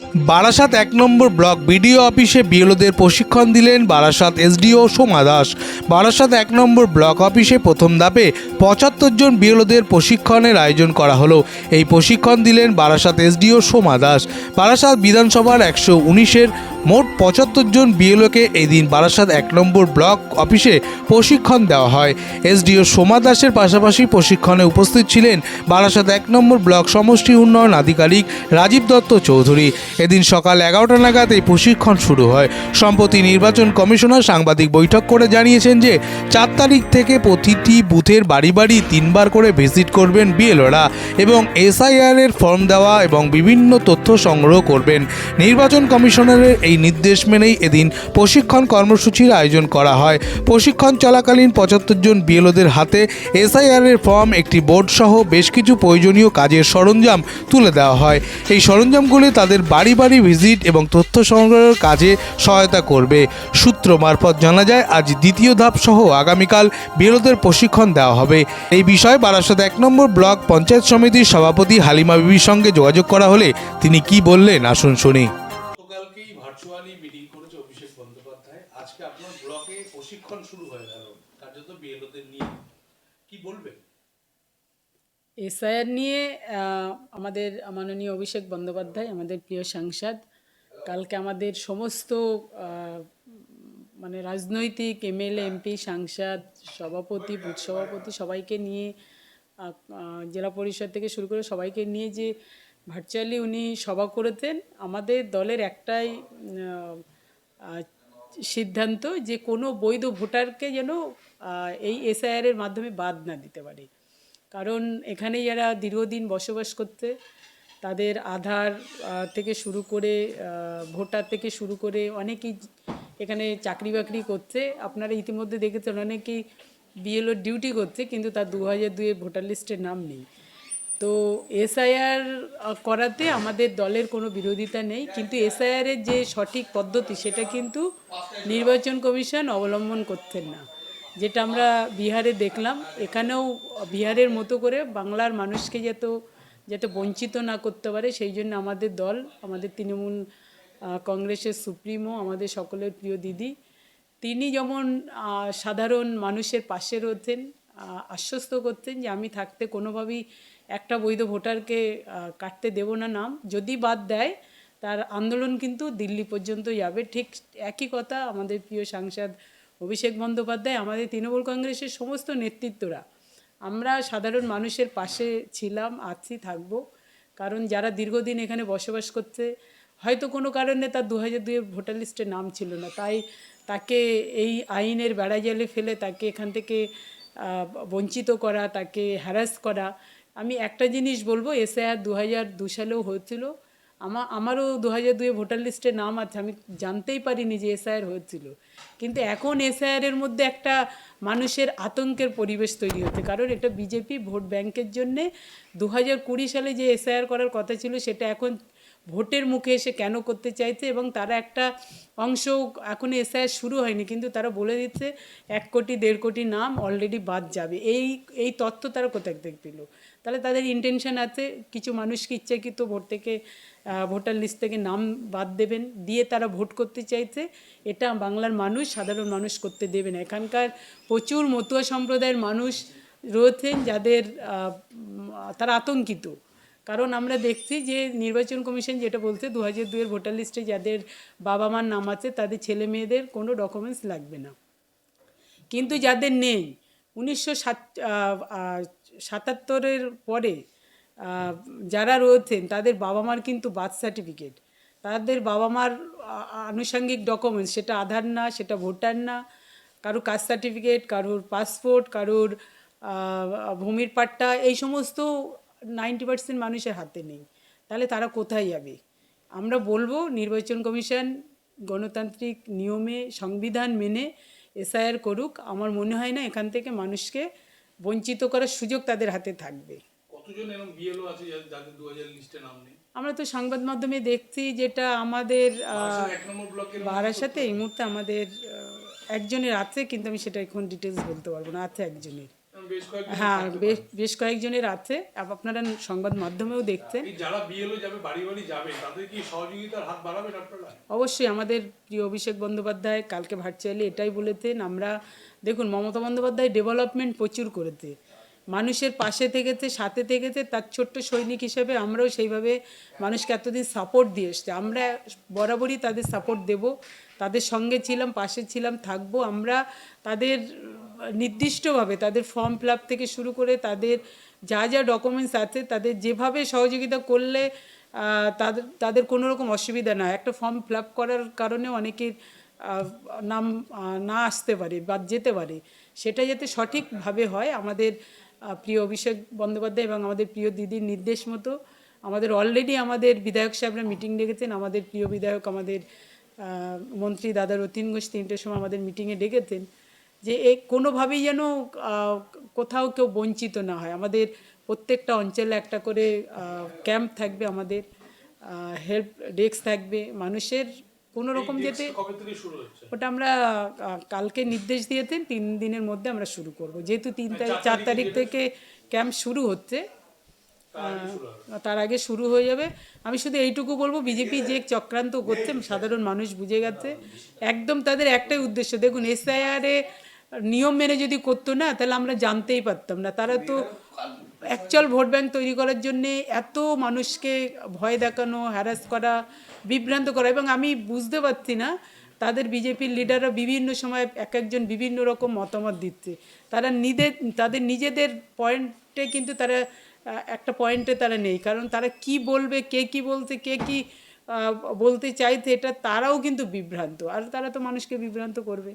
বারাসাত এক নম্বর block BDO অফিসে বিএলওদের প্রশিক্ষণ দিলেন বারাসাত এসডিও সোমা দাস। বারাসাত এক নম্বর ব্লক অফিসে প্রথম ধাপে পঁচাত্তর জন বিএলওদের প্রশিক্ষণের আয়োজন করা হলো। এই প্রশিক্ষণ দিলেন বারাসাত এসডিও সোমা দাস। বারাসাত বিধানসভার একশো উনিশের মোট পঁচাত্তর জন বিএলওকে এই দিন বারাসাত এক নম্বর ব্লক অফিসে প্রশিক্ষণ দেওয়া হয়। এসডিও সোমা দাসের পাশাপাশি প্রশিক্ষণে উপস্থিত ছিলেন বারাসাত এক নম্বর ব্লক সমষ্টি উন্নয়ন আধিকারিক রাজীব দত্ত চৌধুরী। এদিন সকাল এগারোটা নাগাদ এই প্রশিক্ষণ শুরু হয়। সম্প্রতি নির্বাচন কমিশনার সাংবাদিক বৈঠক করে জানিয়েছেন যে, চার তারিখ থেকে প্রতিটি বুথের বাড়ি বাড়ি তিনবার করে ভিজিট করবেন বিএলওরা এবং এসআইআর এর ফর্ম দেওয়া এবং বিভিন্ন তথ্য সংগ্রহ করবেন। নির্বাচন কমিশনারের এই নির্দেশ মেনেই এদিন প্রশিক্ষণ কর্মসূচির আয়োজন করা হয়। প্রশিক্ষণ চলাকালীন পঁচাত্তর জন বিএলওদের হাতে এসআইআর এর ফর্ম, একটি বোর্ড সহ বেশ কিছু প্রয়োজনীয় কাজের সরঞ্জাম তুলে দেওয়া হয়। এই সরঞ্জামগুলি তাদের বাড়ি বাড়ি ভিজিট এবং তথ্য সংগ্রহের কাজে সহায়তা করবে। সূত্র মারফত জানা যায়, আজ দ্বিতীয় ধাপ সহ আগামীকাল বিএলওদের প্রশিক্ষণ দেওয়া হবে। এই বিষয়ে বারাসত এক নম্বর ব্লক পঞ্চায়েত সমিতির সভাপতি হালিমা বিবির সঙ্গে যোগাযোগ করা হলে তিনি কি বললেন, আসুন শুনি। মিটিং করেছে অভিষেক বন্দ্যোপাধ্যায়। আজকে আপনার ব্লকে প্রশিক্ষণ শুরু হয়ে গেল। কার্যত বিএলওদের নিয়ে কি এসআইআর নিয়ে আমাদের মাননীয় অভিষেক বন্দ্যোপাধ্যায়, আমাদের প্রিয় সাংসদ, কালকে আমাদের সমস্ত মানে রাজনৈতিক এমএলএ, এমপি, সাংসদ, সভাপতি, বুথ সভাপতি সবাইকে নিয়ে জেলা পরিষদ থেকে শুরু করে সবাইকে নিয়ে যে ভার্চুয়ালি উনি সভা করেছেন। আমাদের দলের একটাই সিদ্ধান্ত যে কোনো বৈধ ভোটারকে যেন এই এসআইআর এর মাধ্যমে বাদ না দিতে পারে। কারণ এখানে যারা দীর্ঘদিন বসবাস করতে তাদের আধার থেকে শুরু করে ভোটার থেকে শুরু করে অনেকেই এখানে চাকরি বাকরি করছে। আপনারা ইতিমধ্যে দেখেছেন অনেকেই বিএলও ডিউটি করছে, কিন্তু তার দু হাজার দুয়ের ভোটার লিস্টের নাম নেই। তো এসআইআর করাতে আমাদের দলের কোনো বিরোধিতা নেই, কিন্তু এসআইআর এর যে সঠিক পদ্ধতি সেটা কিন্তু নির্বাচন কমিশন অবলম্বন করতেন না। যেটা আমরা বিহারে দেখলাম, এখানেও বিহারের মতো করে বাংলার মানুষকে যত, যাতে বঞ্চিত না করতে পারে, সেই জন্য আমাদের দল, আমাদের তৃণমূল কংগ্রেসের সুপ্রিমো, আমাদের সকলের প্রিয় দিদি, তিনি যেমন সাধারণ মানুষের পাশে রয়েছেন আশ্বস্ত করতেন যে আমি থাকতে কোনোভাবেই একটা বৈধ ভোটারকে কাটতে দেব না নাম। যদি বাদ দেয়, তার আন্দোলন কিন্তু দিল্লি পর্যন্ত যাবে। ঠিক একই কথা আমাদের প্রিয় সাংসদ অভিষেক বন্দ্যোপাধ্যায়, আমাদের তৃণমূল কংগ্রেসের সমস্ত নেতৃত্বরা। আমরা সাধারণ মানুষের পাশে ছিলাম, আছি, থাকব। কারণ যারা দীর্ঘদিন এখানে বসবাস করছে, হয়তো কোনো কারণে তার দু হাজার দুয়ের ভোটার লিস্টে নাম ছিল না। তাই তাকে এই আইনের বেড়া জালে ফেলে তাকে এখান থেকে বঞ্চিত করা, তাকে হ্যারাস করা। আমি একটা জিনিস বলব, এসআইআর দু হাজার দু সালেও হয়েছিল। আমার আমারও দু হাজার দুয়ে ভোটার লিস্টে নাম আছে, আমি জানতেই পারিনি যে এসআইআর হয়েছিল। কিন্তু এখন এসআইআর এর মধ্যে একটা মানুষের আতঙ্কের পরিবেশ তৈরি হচ্ছে। কারণ এটা বিজেপি ভোট ব্যাংকের জন্যে দু হাজার কুড়ি সালে যে এসআইআর করার কথা ছিল, সেটা এখন ভোটের মুখে এসে কেন করতে চাইছে এবং তারা একটা অংশ এখন এসআইআর শুরু হয়নি, কিন্তু তারা বলে দিচ্ছে এক কোটি, দেড় কোটি নাম অলরেডি বাদ যাবে। এই এই তথ্য তারা কোথায় থেকে পেল? তাহলে তাদের ইন্টেনশন আছে, কিছু মানুষকে ইচ্ছাকৃত ভোট থেকে ভোটার লিস্ট থেকে নাম বাদ দেবেন, দিয়ে তারা ভোট করতে চাইছে। এটা বাংলার মানুষ, সাধারণ মানুষ করতে দেবে না। এখানকার প্রচুর মতুয়া সম্প্রদায়ের মানুষ রয়েছেন যাদের তারা আতঙ্কিত। কারণ আমরা দেখছি যে নির্বাচন কমিশন যেটা বলছে দু হাজার দুয়ের ভোটার লিস্টে যাদের বাবা মার নাম আছে, তাদের ছেলে মেয়েদের কোনো ডকুমেন্টস লাগবে না। কিন্তু যাদের নেই, উনিশশো সাত সাতাত্তরের পরে যারা রয়েছেন, তাদের বাবা মার কিন্তু বার্থ সার্টিফিকেট তাদের বাবা মার আনুষঙ্গিক ডকুমেন্টস সেটা আধার না, সেটা ভোটার না, কারোর কাস্ট সার্টিফিকেট কারোর পাসপোর্ট কারোর ভূমির পাট্টা, এই সমস্ত নাইনটি পার্সেন্ট মানুষের হাতে নেই। তাহলে তারা কোথায় যাবে? আমরা বলব নির্বাচন কমিশন গণতান্ত্রিক নিয়মে সংবিধান মেনে এসআইআর করুক। আমার মনে হয় না এখান থেকে মানুষকে বঞ্চিত করার সুযোগ তাদের হাতে থাকবে। আমরা তো সংবাদ মাধ্যমে দেখছি যেটা আমাদের বারাসাতে এই মুহূর্তে আমাদের একজনের আছে কিন্তু আমি সেটা এখন ডিটেলস বলতে পারব না আছে একজনের। হ্যাঁ বেশ বেশ কয়েকজনের আছে আপনারা সংবাদ মাধ্যমেও দেখছেন যারা বিএলও যাবে বাড়ি বাড়ি যাবে তাদের কি সহযোগিতার হাত বাড়াবেন আপনারা? অবশ্যই আমাদের প্রিয় অভিষেক বন্দ্যোপাধ্যায় কালকে ভার্চুয়ালি এটাই বলেছেন আমরা দেখুন মমতা বন্দ্যোপাধ্যায় ডেভেলপমেন্ট প্রচুর করেছে। মানুষের পাশে থেকেছে সাথে থেকেছে তার ছোট্ট সৈনিক হিসেবে আমরাও সেইভাবে মানুষকে এতদিন সাপোর্ট দিয়ে এসছে। আমরা বরাবরই তাদের সাপোর্ট দেব। তাদের সঙ্গে ছিলাম পাশে ছিলাম থাকব। আমরা তাদের নির্দিষ্টভাবে তাদের ফর্ম ফিল থেকে শুরু করে তাদের যা যা ডকুমেন্টস আছে, তাদের যেভাবে সহযোগিতা করলে তাদের তাদের কোনো রকম অসুবিধা না একটা ফর্ম ফিল করার কারণে অনেকের নাম না আসতে পারে বা যেতে পারে। সেটা যাতে সঠিকভাবে হয়, আমাদের প্রিয় অভিষেক বন্দ্যোপাধ্যায় এবং আমাদের প্রিয় দিদির নির্দেশ মতো, আমাদের অলরেডি আমাদের বিধায়ক সাহেবরা মিটিং ডেকেছেন, আমাদের প্রিয় বিধায়ক আমাদের মন্ত্রী দাদা রতিন ঘোষ তিনটের সময় আমাদের মিটিংয়ে ডেকেছেন। যে এ কোনোভাবেই যেন কোথাও কেউ বঞ্চিত না হয়। আমাদের প্রত্যেকটা অঞ্চলে একটা করে ক্যাম্প থাকবে আমাদের হেল্প ডেস্ক থাকবে। মানুষের কোনো রকম যেতে ওটা আমরা কালকে নির্দেশ দিয়েছেন তিন দিনের মধ্যে আমরা শুরু করব। যেহেতু তিন তারিখ চার তারিখ থেকে ক্যাম্প শুরু হচ্ছে তার আগে শুরু হয়ে যাবে। আমি শুধু এইটুকু বলব বিজেপি যে চক্রান্ত করছে সাধারণ মানুষ বুঝে গেছে। একদম তাদের একটাই উদ্দেশ্য। দেখুন এসআইআরে নিয়ম মেনে যদি করতো না, তাহলে আমরা জানতেই পারতাম না। তারা তো অ্যাকচুয়াল ভোট ব্যাংক তৈরি করার জন্যে এত মানুষকে ভয় দেখানো হ্যারাস করা, বিভ্রান্ত করা এবং আমি বুঝতে পারছি না, তাদের বিজেপির লিডাররা বিভিন্ন সময় এক একজন বিভিন্ন রকম মতামত দিচ্ছে। তারা নিজেদের তাদের নিজেদের পয়েন্টে কিন্তু তারা একটা পয়েন্টে তারা নেই। কারণ তারা কি বলবে, কে কি বলছে, কে কি বলতে চাইছে, এটা তারাও কিন্তু বিভ্রান্ত। আর তারা তো মানুষকে বিভ্রান্ত করবে।